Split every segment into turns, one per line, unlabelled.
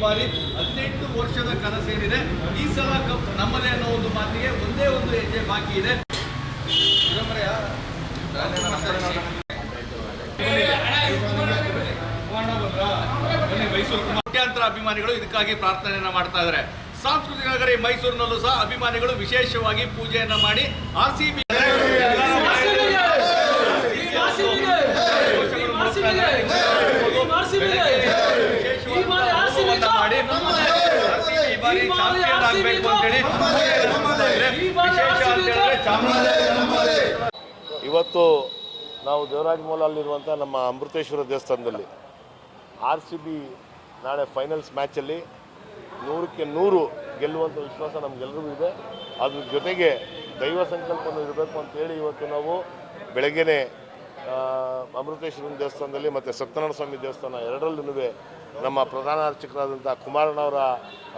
ಬಾರಿ ಹದಿನೆಂಟು ವರ್ಷದ ಕನಸೇನಿದೆ ಈ ಸಲ ಕಪ್ ನಮ್ಮದೇ ಅನ್ನೋ ಒಂದು ಮಾತಿಗೆ ಒಂದೇ ಒಂದು ಹೆಜ್ಜೆ ಬಾಕಿ ಇದೆ. ಮೈಸೂರು. ಕೋಟ್ಯಾಂತರ ಅಭಿಮಾನಿಗಳು ಇದಕ್ಕಾಗಿ ಪ್ರಾರ್ಥನೆಯನ್ನ ಮಾಡ್ತಾ ಇದ್ದಾರೆ ಸಾಂಸ್ಕೃತಿಕ ನಗರಿ ಮೈಸೂರಿನಲ್ಲೂ ಸಹ ಅಭಿಮಾನಿಗಳು ವಿಶೇಷವಾಗಿ ಪೂಜೆಯನ್ನ ಮಾಡಿ ಆರ್ಸಿಬಿ ಬಾರಿ ಚಾಂಪಿಯನ್ ಆಗ್ಬೇಕು ಅಂತೇಳಿ. ವಿಶೇಷ
ಇವತ್ತು ನಾವು ದೇವರಾಜ ಮೂಲಲ್ಲಿರುವಂಥ ನಮ್ಮ ಅಮೃತೇಶ್ವರ ದೇವಸ್ಥಾನದಲ್ಲಿ ಆರ್ ಸಿ ಬಿ ನಾಳೆ ಫೈನಲ್ಸ್ ಮ್ಯಾಚಲ್ಲಿ ನೂರಕ್ಕೆ ನೂರು ಗೆಲ್ಲುವಂಥ ವಿಶ್ವಾಸ ನಮಗೆಲ್ಲರಿಗೂ ಇದೆ. ಅದ್ರ ಜೊತೆಗೆ ದೈವ ಸಂಕಲ್ಪನೂ ಇರಬೇಕು ಅಂತೇಳಿ ಇವತ್ತು ನಾವು ಬೆಳಗ್ಗೆನೆ ಅಮೃತೇಶ್ವರನ ದೇವಸ್ಥಾನದಲ್ಲಿ ಮತ್ತು ಸತ್ಯನಾರಾಯಣ ಸ್ವಾಮಿ ದೇವಸ್ಥಾನ ಎರಡರಲ್ಲೂ ನಮ್ಮ ಪ್ರಧಾನ ಅರ್ಚಕರಾದಂಥ ಕುಮಾರಣ್ಣವರ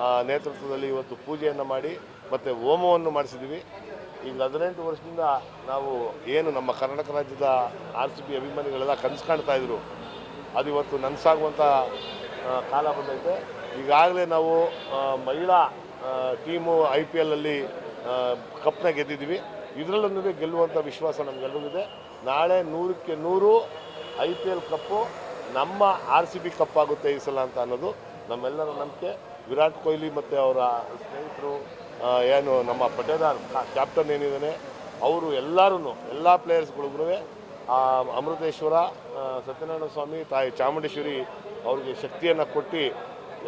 ಆ, ನೇತೃತ್ವದಲ್ಲಿ ಇವತ್ತು ಪೂಜೆಯನ್ನು ಮಾಡಿ ಮತ್ತು ಹೋಮವನ್ನು ಮಾಡಿಸಿದ್ವಿ ಈಗ ಹದಿನೆಂಟು ವರ್ಷದಿಂದ ನಾವು ಏನು ನಮ್ಮ ಕರ್ನಾಟಕ ರಾಜ್ಯದ ಆರ್ ಸಿ ಬಿ ಅಭಿಮಾನಿಗಳೆಲ್ಲ ಕನಸು ಕಾಣ್ತಾ ಇದ್ರು. ಅದು ಇವತ್ತು ನನಸಾಗುವಂಥ ಕಾಲ ಬಂದೈತೆ. ಈಗಾಗಲೇ ನಾವು ಮಹಿಳಾ ಟೀಮು ಐ ಪಿ ಎಲ್ಲಲ್ಲಿ ಕಪ್ನ ಗೆದ್ದಿದ್ದೀವಿ. ಇದರಲ್ಲೂ ಗೆಲ್ಲುವಂಥ ವಿಶ್ವಾಸ ನಮಗೆಲ್ಲರಿಗಿದೆ ನಾಳೆ ನೂರಕ್ಕೆ ನೂರು ಐ ಪಿ ಎಲ್ ಕಪ್ಪು, ನಮ್ಮ ಆರ್ ಸಿ ಬಿ ಕಪ್ ಆಗುತ್ತೆ ಈ ಸಲ ಅಂತ ಅನ್ನೋದು ನಮ್ಮೆಲ್ಲರ ನಂಬಿಕೆ. ವಿರಾಟ್ ಕೊಹ್ಲಿ ಮತ್ತು ಅವರ ಸ್ನೇಹಿತರು ಏನು ನಮ್ಮ ಪಟೇದಾರ್ ಕ್ಯಾಪ್ಟನ್ ಏನಿದ್ದಾನೆ, ಅವರು ಎಲ್ಲರೂ ಎಲ್ಲ ಪ್ಲೇಯರ್ಸ್ಗಳಿಗೂ ಅಮೃತೇಶ್ವರ ಸತ್ಯನಾರಾಯಣ ಸ್ವಾಮಿ, ತಾಯಿ ಚಾಮುಂಡೇಶ್ವರಿ ಅವ್ರಿಗೆ ಶಕ್ತಿಯನ್ನು ಕೊಟ್ಟು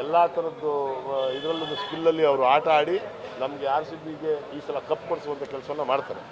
ಎಲ್ಲ ಥರದ್ದು ಇದರಲ್ಲೊಂದು ಸ್ಕಿಲ್ಲಲ್ಲಿ ಅವರು ಆಟ ಆಡಿ ನಮಗೆ ಆರ್ ಸಿ ಬಿಗೆ ಈ ಸಲ ಕಪ್ ಕೊಡಿಸುವಂಥ ಕೆಲಸವನ್ನು ಮಾಡ್ತಾರೆ.